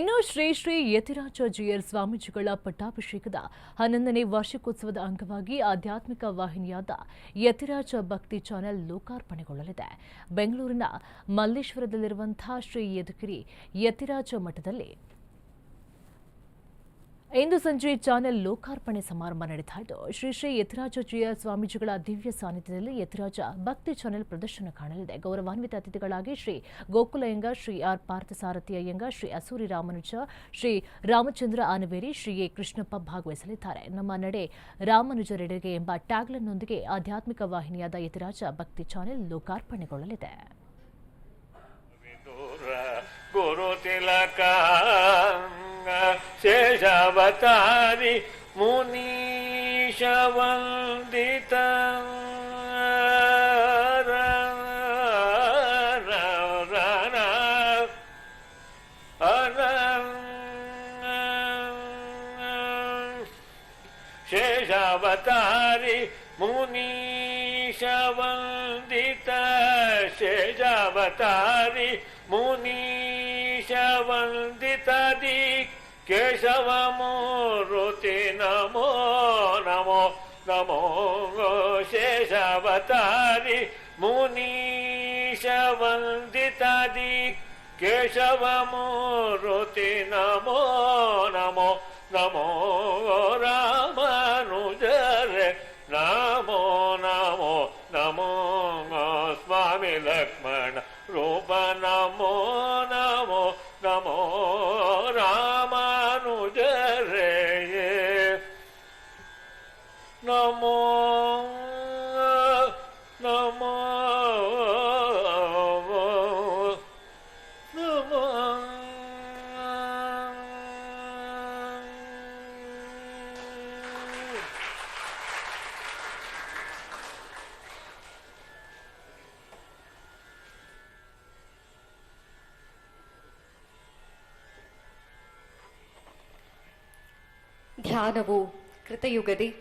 ಇನ್ನು ಶ್ರೀ ಶ್ರೀ ಯತಿರಾಜ ಜಿಯರ್ ಸ್ವಾಮೀಜಿಗಳ ಪಟ್ಟಾಭಿಷೇಕದ ಹನ್ನೊಂದನೇ ವಾರ್ಷಿಕೋತ್ಸವದ ಅಂಗವಾಗಿ ಆಧ್ಯಾತ್ಮಿಕ ವಾಹಿನಿಯಾದ ಯತಿರಾಜ ಭಕ್ತಿ ಚಾನೆಲ್ ಲೋಕಾರ್ಪಣೆಗೊಳ್ಳಲಿದೆ. ಬೆಂಗಳೂರಿನ ಮಲ್ಲೇಶ್ವರದಲ್ಲಿರುವಂತಹ ಶ್ರೀ ಯದಗಿರಿ ಯತಿರಾಜ ಮಠದಲ್ಲಿ ಇಂದು ಸಂಜೆ ಚಾನೆಲ್ ಲೋಕಾರ್ಪಣೆ ಸಮಾರಂಭ ಇದ್ದು, ಶ್ರೀ ಶ್ರೀ ಯತಿರಾಜ ಜಿಯ ಸ್ವಾಮೀಜಿಗಳ ದಿವ್ಯ ಸಾನ್ನಿಧ್ಯದಲ್ಲಿ ಯತಿರಾಜ ಭಕ್ತಿ ಚಾನೆಲ್ ಪ್ರದರ್ಶನ ಕಾಣಲಿದೆ. ಗೌರವಾನ್ವಿತ ಅತಿಥಿಗಳಾಗಿ ಶ್ರೀ ಗೋಕುಲಯ್ಯಂಗ ಶ್ರೀ ಆರ್ ಪಾರ್ಥಸಾರಥಿ ಅಯ್ಯಂಗ ಶ್ರೀ ಅಸೂರಿ ರಾಮನುಜ, ಶ್ರೀ ರಾಮಚಂದ್ರ ಆನವೇರಿ, ಶ್ರೀ ಎ ಕೃಷ್ಣಪ್ಪ ಭಾಗವಹಿಸಲಿದ್ದಾರೆ. ನಮ್ಮ ನಡೆ ರಾಮನುಜರೆಡೆಗೆ ಎಂಬ ಟ್ಯಾಗ್ಲನ್ನೊಂದಿಗೆ ಆಧ್ಯಾತ್ಮಿಕ ವಾಹಿನಿಯಾದ ಯತಿರಾಜ ಭಕ್ತಿ ಚಾನೆಲ್ ಲೋಕಾರ್ಪಣೆಗೊಳ್ಳಲಿದೆ. शेषवतारि मुनीशवन्दित। शेषावतारि मुनीशवन्दित। शेषावतारि मुनी वन्दितदि केशवमूरुति नमो नमो नमो शेषवतारि मुनीशवन्दितदि केशवमूरुति नमो नमो नमो रा ನಮೋ ರಾಮಾನುಜರೆ ನಮೋ ಧ್ಯಾನವು, ಕೃತಯುಗದಿ,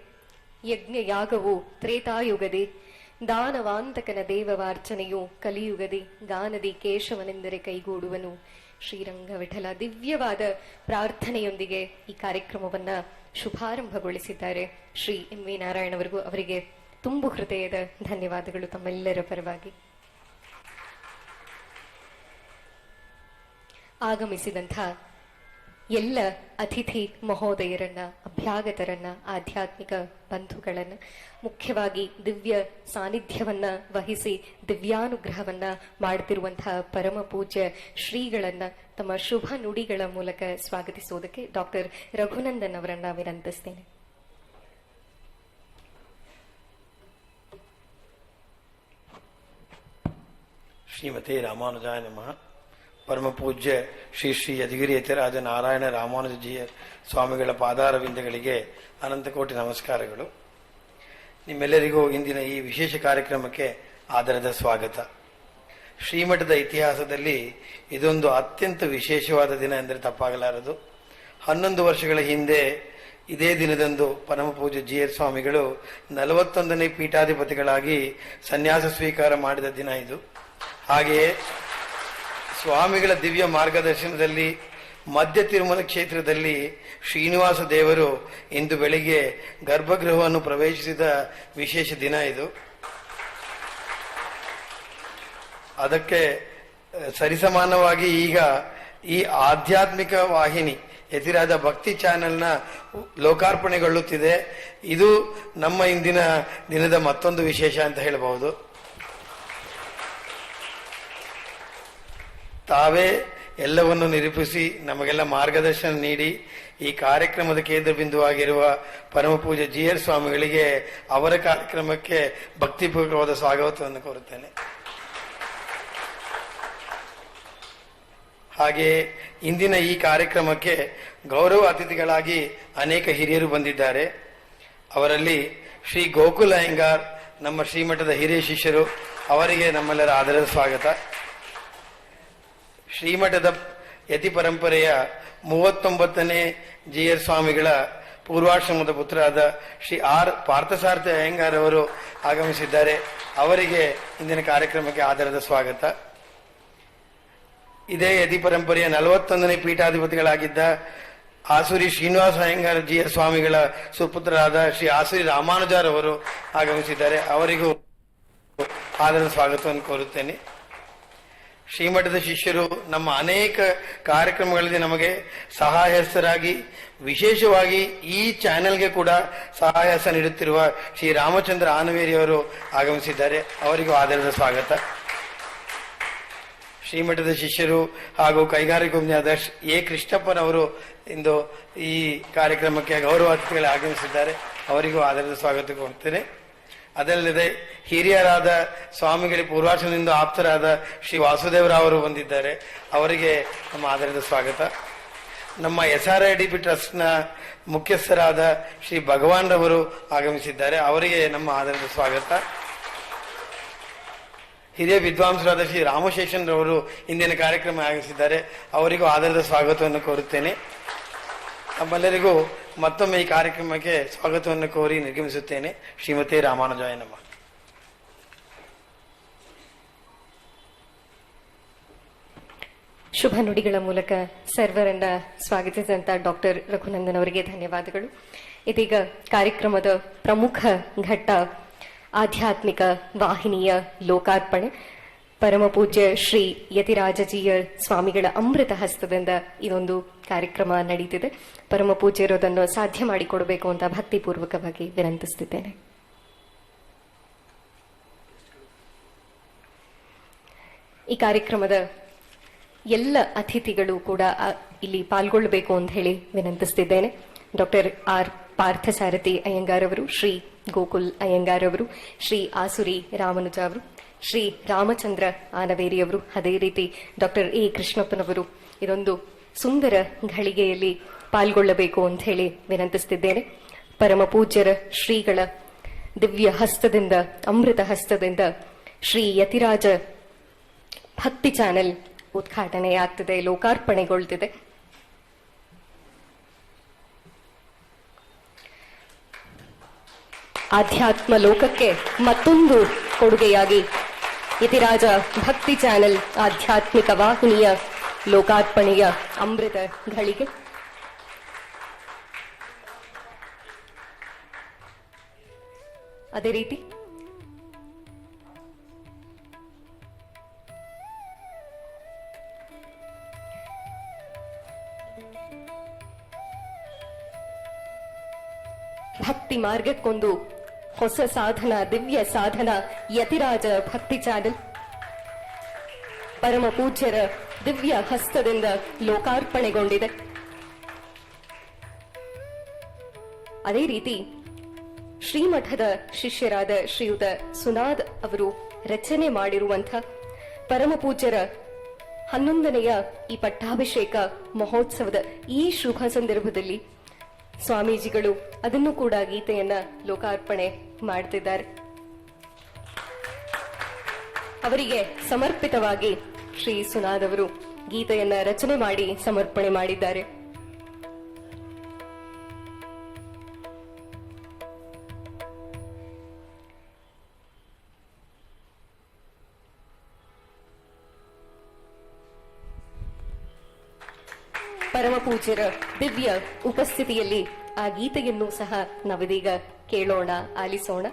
ಯಜ್ಞಯಾಗವು, ತ್ರೇತಾಯುಗದಿ, ದಾನವಾಂತಕನ ದೇವವಾರ್ಚನೆಯು, ಕಲಿಯುಗದಿ, ಗಾನದಿ ಕೇಶವನೆಂದರೆ ಕೈಗೂಡುವನು. ಶ್ರೀರಂಗ ವಿಠಲ ದಿವ್ಯವಾದ ಪ್ರಾರ್ಥನೆಯೊಂದಿಗೆ ಈ ಕಾರ್ಯಕ್ರಮವನ್ನ ಶುಭಾರಂಭಗೊಳಿಸಿದ್ದಾರೆ. ಶ್ರೀ ಎಂ ವಿ ನಾರಾಯಣವರಿಗೂ ಅವರಿಗೆ ತುಂಬು ಹೃದಯದ ಧನ್ಯವಾದಗಳು ತಮ್ಮೆಲ್ಲರ ಪರವಾಗಿ. ಆಗಮಿಸಿದಂಥ ಎಲ್ಲ ಅತಿಥಿ ಮಹೋದಯರನ್ನ, ಅಭ್ಯಾಗತರನ್ನ, ಆಧ್ಯಾತ್ಮಿಕ ಬಂಧುಗಳನ್ನ, ಮುಖ್ಯವಾಗಿ ದಿವ್ಯ ಸಾನ್ನಿಧ್ಯವನ್ನ ವಹಿಸಿ ದಿವ್ಯಾನುಗ್ರಹವನ್ನ ಮಾಡ್ತಿರುವಂತಹ ಪರಮ ಪೂಜ್ಯ ಶ್ರೀಗಳನ್ನ ತಮ್ಮ ಶುಭ ನುಡಿಗಳ ಮೂಲಕ ಸ್ವಾಗತಿಸುವುದಕ್ಕೆ ಡಾಕ್ಟರ್ ರಘುನಂದನ್ ಅವರನ್ನ ವಿನಂತಿಸ್ತೇನೆ. ಶ್ರೀಮತಿ ರಾಮಾನುಜಾಯ ನಮಃ. ಪರಮ ಪೂಜ್ಯ ಶ್ರೀ ಶ್ರೀ ಯತಿರಾಜ ನಾರಾಯಣ ರಾಮಾನುಜಜಿಯ ಸ್ವಾಮಿಗಳ ಪಾದಾರವಿಂದಗಳಿಗೆ ಅನಂತಕೋಟಿ ನಮಸ್ಕಾರಗಳು. ನಿಮ್ಮೆಲ್ಲರಿಗೂ ಇಂದಿನ ಈ ವಿಶೇಷ ಕಾರ್ಯಕ್ರಮಕ್ಕೆ ಆದರದ ಸ್ವಾಗತ. ಶ್ರೀಮಠದ ಇತಿಹಾಸದಲ್ಲಿ ಇದೊಂದು ಅತ್ಯಂತ ವಿಶೇಷವಾದ ದಿನ ಎಂದರೆ ತಪ್ಪಾಗಲಾರದು. ಹನ್ನೊಂದು ವರ್ಷಗಳ ಹಿಂದೆ ಇದೇ ದಿನದಂದು ಪರಮ ಪೂಜೆ ಜಿ ಸ್ವಾಮಿಗಳು ನಲವತ್ತೊಂದನೇ ಪೀಠಾಧಿಪತಿಗಳಾಗಿ ಸನ್ಯಾಸ ಸ್ವೀಕಾರ ಮಾಡಿದ ದಿನ ಇದು. ಹಾಗೆಯೇ ಸ್ವಾಮಿಗಳ ದಿವ್ಯ ಮಾರ್ಗದರ್ಶನದಲ್ಲಿ, ಮಧ್ಯ ತಿರುಮಲ ಕ್ಷೇತ್ರದಲ್ಲಿ ಶ್ರೀನಿವಾಸ ದೇವರು ಇಂದು ಬೆಳಿಗ್ಗೆ ಗರ್ಭಗೃಹವನ್ನು ಪ್ರವೇಶಿಸಿದ ವಿಶೇಷ ದಿನ ಇದು. ಅದಕ್ಕೆ, ಸರಿಸಮಾನವಾಗಿ ಈಗ ಈ ಆಧ್ಯಾತ್ಮಿಕ ವಾಹಿನಿ ಎತಿರಾದ ಭಕ್ತಿ ಚಾನೆಲ್ನ ಲೋಕಾರ್ಪಣೆಗೊಳ್ಳುತ್ತಿದೆ. ಇದು ನಮ್ಮ ಇಂದಿನ ದಿನದ ಮತ್ತೊಂದು ವಿಶೇಷ ಅಂತ ಹೇಳಬಹುದು. ತಾವೇ ಎಲ್ಲವನ್ನು ನಿರೂಪಿಸಿ ನಮಗೆಲ್ಲ ಮಾರ್ಗದರ್ಶನ ನೀಡಿ ಈ ಕಾರ್ಯಕ್ರಮದ ಕೇಂದ್ರ ಬಿಂದುವಾಗಿರುವ ಪರಮ ಪೂಜೆ ಜಿ ಎರ್ ಸ್ವಾಮಿಗಳಿಗೆ ಅವರ ಕಾರ್ಯಕ್ರಮಕ್ಕೆ ಭಕ್ತಿಪೂರ್ವಕವಾದ ಸ್ವಾಗತವನ್ನು ಕೋರುತ್ತೇನೆ. ಹಾಗೆಯೇ ಇಂದಿನ ಈ ಕಾರ್ಯಕ್ರಮಕ್ಕೆ ಗೌರವ ಅತಿಥಿಗಳಾಗಿ ಅನೇಕ ಹಿರಿಯರು ಬಂದಿದ್ದಾರೆ. ಅವರಲ್ಲಿ ಶ್ರೀ ಗೋಕುಲ್ ಅಯ್ಯಂಗಾರ್, ನಮ್ಮ ಶ್ರೀಮಠದ ಹಿರಿಯ ಶಿಷ್ಯರು, ಅವರಿಗೆ ನಮ್ಮೆಲ್ಲರ ಆಧಾರದ ಸ್ವಾಗತ. ಶ್ರೀಮಠದ ಯತಿ ಪರಂಪರೆಯ ಮೂವತ್ತೊಂಬತ್ತನೇ ಜಿ ಎಸ್ ಸ್ವಾಮಿಗಳ ಪೂರ್ವಾಶ್ರಮದ ಪುತ್ರರಾದ ಶ್ರೀ ಆರ್ ಪಾರ್ಥಸಾರಥಿ ಅಯ್ಯಂಗಾರ್ ಅವರು ಆಗಮಿಸಿದ್ದಾರೆ. ಅವರಿಗೆ ಇಂದಿನ ಕಾರ್ಯಕ್ರಮಕ್ಕೆ ಆಧಾರದ ಸ್ವಾಗತ. ಇದೇ ಯತಿ ಪರಂಪರೆಯ ನಲವತ್ತೊಂದನೇ ಪೀಠಾಧಿಪತಿಗಳಾಗಿದ್ದ ಆಸುರಿ ಶ್ರೀನಿವಾಸ ಅಯ್ಯಂಗಾರ್ ಜಿ ಎರ್ ಸ್ವಾಮಿಗಳ ಸುಪುತ್ರರಾದ ಶ್ರೀ ಆಸುರಿ ರಾಮಾನುಜಾರವರು ಆಗಮಿಸಿದ್ದಾರೆ. ಅವರಿಗೂ ಆದರದ ಸ್ವಾಗತವನ್ನು ಕೋರುತ್ತೇನೆ. ಶ್ರೀಮಠದ ಶಿಷ್ಯರು ನಮ್ಮ ಅನೇಕ ಕಾರ್ಯಕ್ರಮಗಳಲ್ಲಿ ನಮಗೆ ಸಹಾಯಸ್ಥರಾಗಿ, ವಿಶೇಷವಾಗಿ ಈ ಚಾನೆಲ್ಗೆ ಕೂಡ ಸಹಾಯಸ ನೀಡುತ್ತಿರುವ ಶ್ರೀ ರಾಮಚಂದ್ರ ಆನವೇರಿಯವರು ಆಗಮಿಸಿದ್ದಾರೆ. ಅವರಿಗೂ ಆದರದ ಸ್ವಾಗತ. ಶ್ರೀಮಠದ ಶಿಷ್ಯರು ಹಾಗೂ ಕೈಗಾರಿಕೋಜ್ಞಾದ ಎ ಕೃಷ್ಣಪ್ಪನವರು ಇಂದು ಈ ಕಾರ್ಯಕ್ರಮಕ್ಕೆ ಗೌರವ ಅತಿಥಿಗಳು ಆಗಮಿಸಿದ್ದಾರೆ. ಅವರಿಗೂ ಆದರದ ಸ್ವಾಗತ ಕೊಡ್ತೇನೆ ಅದಲ್ಲದೆ ಹಿರಿಯರಾದ ಸ್ವಾಮಿಗಳ ಪೂರ್ವಾಶ್ರಮದಿಂದ ಆಪ್ತರಾದ ಶ್ರೀ ವಾಸುದೇವರಾವರು ಬಂದಿದ್ದಾರೆ. ಅವರಿಗೆ ನಮ್ಮ ಆದರದ ಸ್ವಾಗತ. ನಮ್ಮ S R I D P ಟ್ರಸ್ಟ್ನ ಮುಖ್ಯಸ್ಥರಾದ ಶ್ರೀ ಭಗವಾನ್ ರವರು ಆಗಮಿಸಿದ್ದಾರೆ. ಅವರಿಗೆ ನಮ್ಮ ಆದರದ ಸ್ವಾಗತ. ಹಿರಿಯ ವಿದ್ವಾಂಸರಾದ ಶ್ರೀ ರಾಮಶೇಷನ್ ರವರು ಇಂದಿನ ಕಾರ್ಯಕ್ರಮ ಆಗಮಿಸಿದ್ದಾರೆ ಅವರಿಗೂ ಆಧಾರದ ಸ್ವಾಗತವನ್ನು ಕೋರುತ್ತೇನೆ. ನಮ್ಮೆಲ್ಲರಿಗೂ ಮತ್ತೊಮ್ಮೆ ಈ ಕಾರ್ಯಕ್ರಮಕ್ಕೆ ಸ್ವಾಗತವನ್ನು ಕೋರಿ ನಿರ್ಗಮಿಸುತ್ತೇನೆ. ಶ್ರೀಮತಿ ರಾಮಾನುಜಾಯನಮ್ಮ ಶುಭ ನುಡಿಗಳ ಮೂಲಕ ಸರ್ವರನ್ನ ಸ್ವಾಗತಿಸಿದಂತ ಡಾಕ್ಟರ್ ರಘುನಂದನ್ ಅವರಿಗೆ ಧನ್ಯವಾದಗಳು. ಇದೀಗ ಕಾರ್ಯಕ್ರಮದ ಪ್ರಮುಖ ಘಟ್ಟ ಆಧ್ಯಾತ್ಮಿಕ ವಾಹಿನಿಯ ಲೋಕಾರ್ಪಣೆ. ಪರಮ ಪೂಜ್ಯ ಶ್ರೀ ಯತಿರಾಜಜೀಯ ಸ್ವಾಮಿಗಳ ಅಮೃತ ಹಸ್ತದಿಂದ ಇದೊಂದು ಕಾರ್ಯಕ್ರಮ ನಡೀತಿದೆ. ಪರಮ ಇರೋದನ್ನು ಅದನ್ನು ಸಾಧ್ಯ ಮಾಡಿಕೊಡಬೇಕು ಅಂತ ಭಕ್ತಿಪೂರ್ವಕವಾಗಿ ವಿನಂತಿಸುತ್ತಿದ್ದೇನೆ. ಈ ಕಾರ್ಯಕ್ರಮದ ಎಲ್ಲ ಅತಿಥಿಗಳು ಕೂಡ ಇಲ್ಲಿ ಪಾಲ್ಗೊಳ್ಳಬೇಕು ಅಂತ ಹೇಳಿ ವಿನಂತಿಸ್ತಿದ್ದೇನೆ ಡಾಕ್ಟರ್ ಆರ್ ಪಾರ್ಥಸಾರಥಿ ಅಯ್ಯಂಗಾರ್ ಅವರು, ಶ್ರೀ ಗೋಕುಲ್ ಅಯ್ಯಂಗಾರ್ ಅವರು, ಶ್ರೀ ಆಸುರಿ ರಾಮನುಜ ಅವರು ಶ್ರೀ ರಾಮಚಂದ್ರ ಆನವೇರಿಯವರು, ಅದೇ ರೀತಿ ಡಾಕ್ಟರ್ ಎ ಕೃಷ್ಣಪ್ಪನವರು ಇದೊಂದು ಸುಂದರ ಘಳಿಗೆಯಲ್ಲಿ ಪಾಲ್ಗೊಳ್ಳಬೇಕು ಅಂತ ಹೇಳಿ ವಿನಂತಿಸ್ತಿದ್ದೇನೆ. ಪರಮ ಪೂಜ್ಯರ ಶ್ರೀಗಳ ದಿವ್ಯ ಹಸ್ತದಿಂದ, ಅಮೃತ ಹಸ್ತದಿಂದ ಶ್ರೀ ಯತಿರಾಜ ಭಕ್ತಿ ಚಾನೆಲ್ ಉದ್ಘಾಟನೆಯಾಗ್ತಿದೆ, ಲೋಕಾರ್ಪಣೆಗೊಳ್ತಿದೆ. ಆಧ್ಯಾತ್ಮ ಲೋಕಕ್ಕೆ ಮತ್ತೊಂದು ಕೊಡುಗೆಯಾಗಿ ಇತಿರಾಜ ಭಕ್ತಿ ಚಾನೆಲ್ ಆಧ್ಯಾತ್ಮಿಕ ವಾಹಿನಿಯ ಲೋಕಾರ್ಪಣೆಯ ಅಮೃತ ಘಳಿಗೆ. ಅದೇ ರೀತಿ ಭಕ್ತಿ ಮಾರ್ಗಕ್ಕೊಂದು ಹೊಸ ಸಾಧನ, ದಿವ್ಯ ಸಾಧನ, ಯತಿರಾಜ ಭಕ್ತಿ ಚಾನಲ್. ಪರಮ ಪೂಜ್ಯರ ದಿವ್ಯ ಹಸ್ತದಿಂದ ಲೋಕಾರ್ಪಣೆಗೊಂಡಿದೆ. ಅದೇ ರೀತಿ ಶ್ರೀಮಠದ ಶಿಷ್ಯರಾದ ಶ್ರೀಯುತ ಸುನಾದ್ ಅವರು ರಚನೆ ಮಾಡಿರುವಂಥ ಪರಮ ಪೂಜ್ಯರ ಹನ್ನೊಂದನೆಯ ಈ ಪಟ್ಟಾಭಿಷೇಕ ಮಹೋತ್ಸವದ ಈ ಶುಭ ಸಂದರ್ಭದಲ್ಲಿ ಸ್ವಾಮೀಜಿಗಳು ಅದನ್ನು ಕೂಡ ಗೀತೆಯನ್ನ ಲೋಕಾರ್ಪಣೆ ಮಾಡ್ತಿದ್ದಾರೆ. ಅವರಿಗೆ ಸಮರ್ಪಿತವಾಗಿ ಶ್ರೀ ಸುನಾದವರು ಗೀತೆಯನ್ನ ರಚನೆ ಮಾಡಿ ಸಮರ್ಪಣೆ ಮಾಡಿದ್ದಾರೆ. ಪರಮ ಪೂಜ್ಯರ ದಿವ್ಯ ಉಪಸ್ಥಿತಿಯಲ್ಲಿ ಆ ಗೀತೆಯನ್ನು ಸಹ ನಾವಿದೀಗ ಕೇಳೋಣ ಆಲಿಸೋಣ.